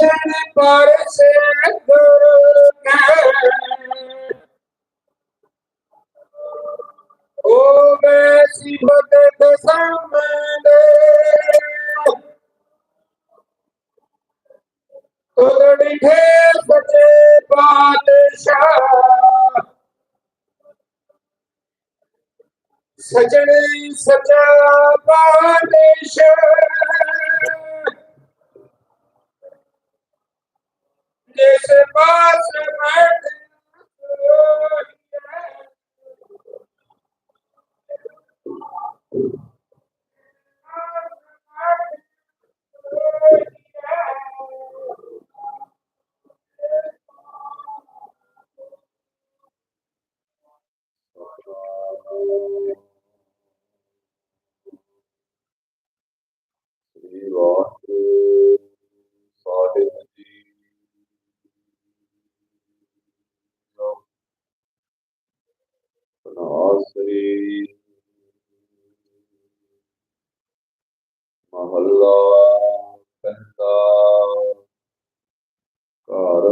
ਦਰਸ਼ਨ ਪਰਸੇ ਦੁਰਨੇ ਓ ਮੈਂ ਸਿਮਤ ਦੇ ਸਾਹਮਣੇ ਕੋਲੜੀ ਠੇ ਸੱਚੇ ਪਾਤਸ਼ਾਹ ਸਜਣੇ ਸਚਾ ਪਾਤਸ਼ਾਹ। ਸਨਾਸਰੀ ਮਹੱਲਾ ਪਹਿਲਾ ਘਰ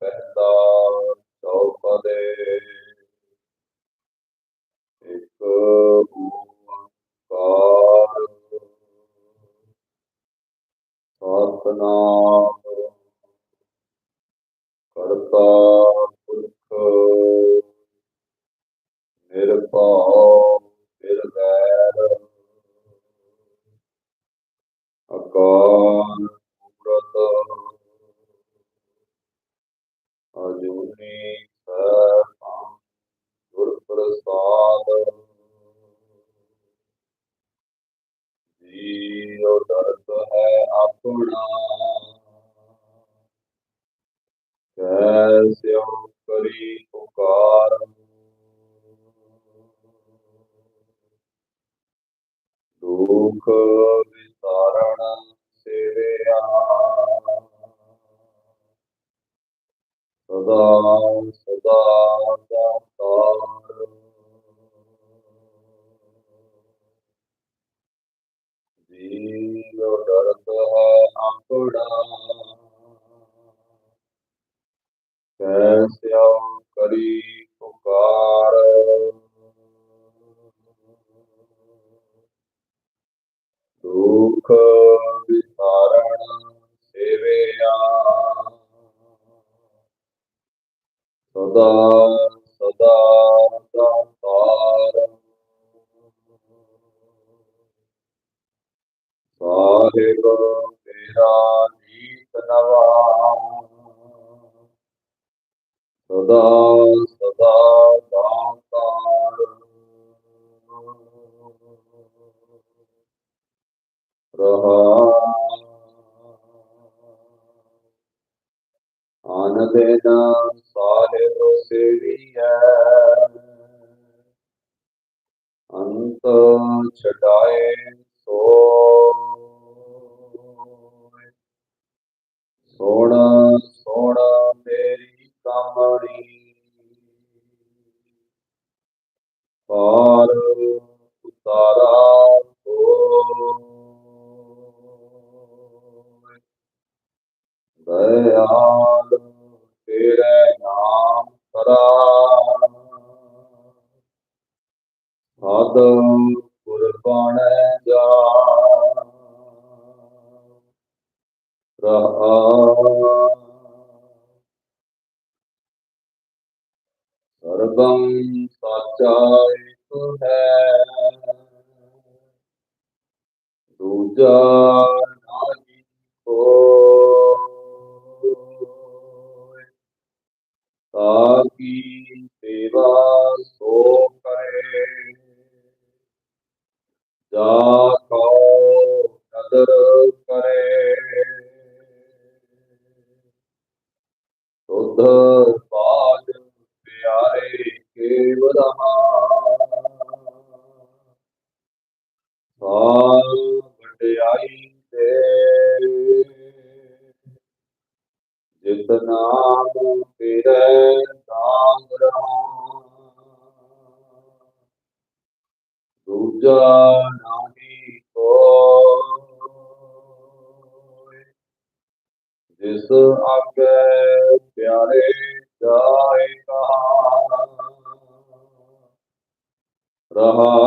ਪਹਿਲਾ ਚੌਪਦੇ ਇੱਕ ਓੰਕਾਰ ਸਤਨਾਮ ਕਰਤਾ ਅਜੂਨੀ ਸੈਭੰ ਗੁਰ ਪ੍ਰਸਾਦ। ਜੀਉ ਦਰਦ ਹੈ ਆਪਣਾ ਕੈਸਿਉ ਕਰੀ ਪੁਕਾਰ। ਦੁਖ ਵਿਸਾਰਣ ਸੇਵਿਆ। ਸਦਾ ਸਦਾ ਦਾਤਾਰ ਜੀਵ ਦਰਦ ਹੈ ਆਪਣਾ ਕੈਸਿਉ ਕਰੀ ਪੁਕਾਰ ਦੁਖ ਵਿਸਾਰ ਸੇਵਿਆ ਸਦਾ ਸਦਾ ਦਾਤਾਰ ਸਾਹਿਬ ਤੇਰਾ ਨੀਤ ਨਵਾ ਸਦਾ ਸਦਾ ਦਾਤਾਰ ਰਹਾ ਆਨੰਦ ਨਾ ਸਾਹਿਬ ਸੇਵੀਐ। ਅੰਤ ਛਡਾਏ ਸੋ ਸੋਣਾ ਸੋਣਾ ਮੇਰੀ ਕਾਮਣੀ। ਪਾਰ ਉਤਾਰਾ ਹੋਏ। ਦਇਆਲ ਨਾਮ ਕਰਾ ਕੁਰਬਾਨ ਜਾ ਰਹਾ ਸਰਬੰ ਸਾਚਾ ਇੱਕ ਹੈ। ਦੂਜਾ ਜਾ ਕੋ ਕਦਰ ਕਰੇ ਸੁਧ ਬਾਜ ਪਿਆਰੇ ਕੇਵ ਰਹਾ ਸਾ ਵਡਿਆਈ ਤੇ ਜਿਤਨਾ ਦੂਜਾ ਨਾਹੀ ਕੋਈ ਜਿਸ ਆਗੇ ਪਿਆਰੇ ਜਾਏ ਕਹਾ ਰਹਾ।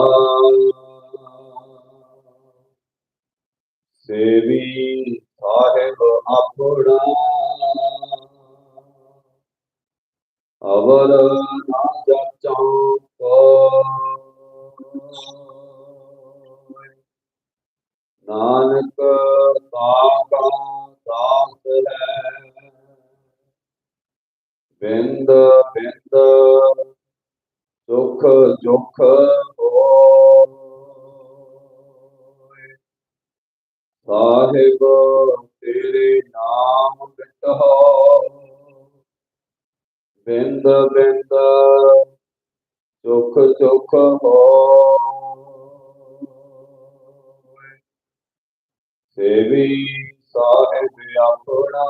ਸੇਵੀ ਸਾਹਿਬ ਆਪਣਾ। ਅਵਰ ਨਾ ਜਾਚਾਂ ਕੋਈ ਨਾਨਕ ਤਾਕਾ ਦਾਸ ਹੈ ਬਿੰਦ ਬਿੰਦ, ਸੁਖ ਦੁਖ ਹੋਏ। ਸਾਹਿਬ ਤੇਰੇ ਨਾਮ ਬਿਟੋ ਬਿੰਦ ਬਿੰਦ, ਸੁਖ ਸੁਖ ਹੋਏ। ਸੇਵੀ ਸਾਹਿਬ ਆਪਣਾ।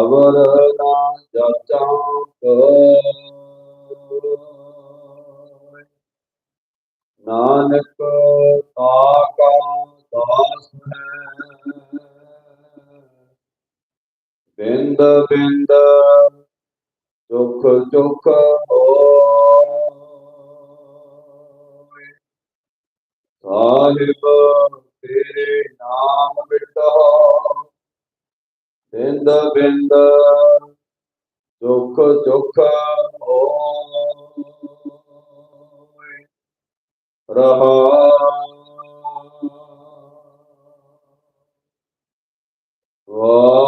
ਅਵਰ ਨਾ ਜਾਚਾਂ ਨਾਨਕ ਤਾਕਾ ਦਾਸ ਹੈ। ਬਿੰਦ ਬਿੰਦ ਸੁਖ ਸੁਖ ਹੋ ਸਾਹਿਬ ਤੇਰੇ ਨਾਮ ਮਿਟਾ ਬਿੰਦ ਬਿੰਦ ਦੁੱਖ ਦੁੱਖ ਹੋਏ ਰਹਾ। ਵਾਹ